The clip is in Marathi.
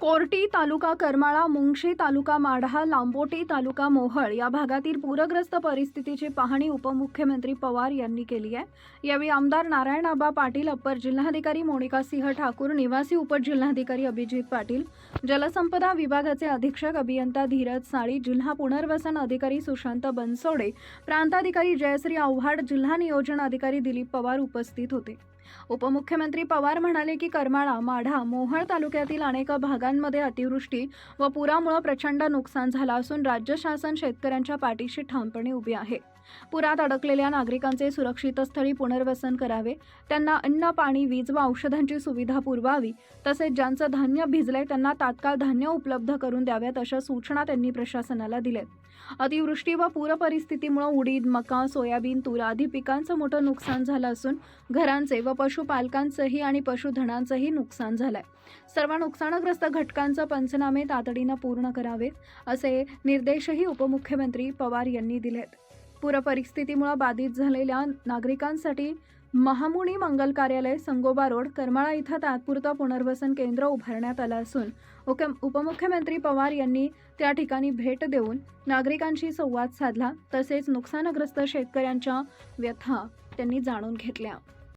कोर्टी तालुका करमाळा मुंगशी तालुका माढा लांबोटी तालुका मोहळ या भागातील पूरग्रस्त परिस्थितीची पाहणी उपमुख्यमंत्री पवार यांनी केली आहे. यावेळी आमदार नारायणआबा पाटील अप्पर जिल्हाधिकारी मोनिका सिंह ठाकूर निवासी उपजिल्हाधिकारी अभिजित पाटील जलसंपदा विभागाचे अधीक्षक अभियंता धीरज साळी जिल्हा पुनर्वसन अधिकारी सुशांत बनसोडे प्रांताधिकारी जयश्री आव्हाड जिल्हा नियोजन अधिकारी दिलीप पवार उपस्थित होते. उपमुख्यमंत्री पवार म्हणाले की करमाळा माढा मोहळ तालुक्यातील अनेक भागांमध्ये अतिवृष्टी व पुरामुळे प्रचंड नुकसान झालं असून राज्य शासन शेतकऱ्यांच्या पाठीशी ठामपणे उभे आहे. पुरात अडकलेल्या नागरिकांचे सुरक्षित स्थळी पुनर्वसन करावे त्यांना अन्न पाणी वीज व औषधांची सुविधा पुरवावी तसेच ज्यांचं धान्य भिजलंय त्यांना तात्काळ धान्य उपलब्ध करून द्याव्यात अशा सूचना त्यांनी प्रशासनाला दिल्यात. अतिवृष्टी व पूर परिस्थितीमुळे उडीद मका सोयाबीन तूर आदी पिकांचं मोठं नुकसान झालं असून घरांचे व पशुपालकांचंही आणि पशुधनांचंही नुकसान झालंय. सर्व नुकसानग्रस्त घटकांचं पंचनामे तातडीनं पूर्ण करावेत असे निर्देशही उपमुख्यमंत्री पवार यांनी दिलेत. पूरपरिस्थितीमुळे बाधित झालेल्या नागरिकांसाठी महामुनी मंगल कार्यालय संगोबा रोड करमाळा इथं तात्पुरतं पुनर्वसन केंद्र उभारण्यात आलं असून उपमुख्यमंत्री पवार यांनी त्या ठिकाणी भेट देऊन नागरिकांशी संवाद साधला तसेच नुकसानग्रस्त शेतकऱ्यांच्या व्यथा त्यांनी जाणून घेतल्या.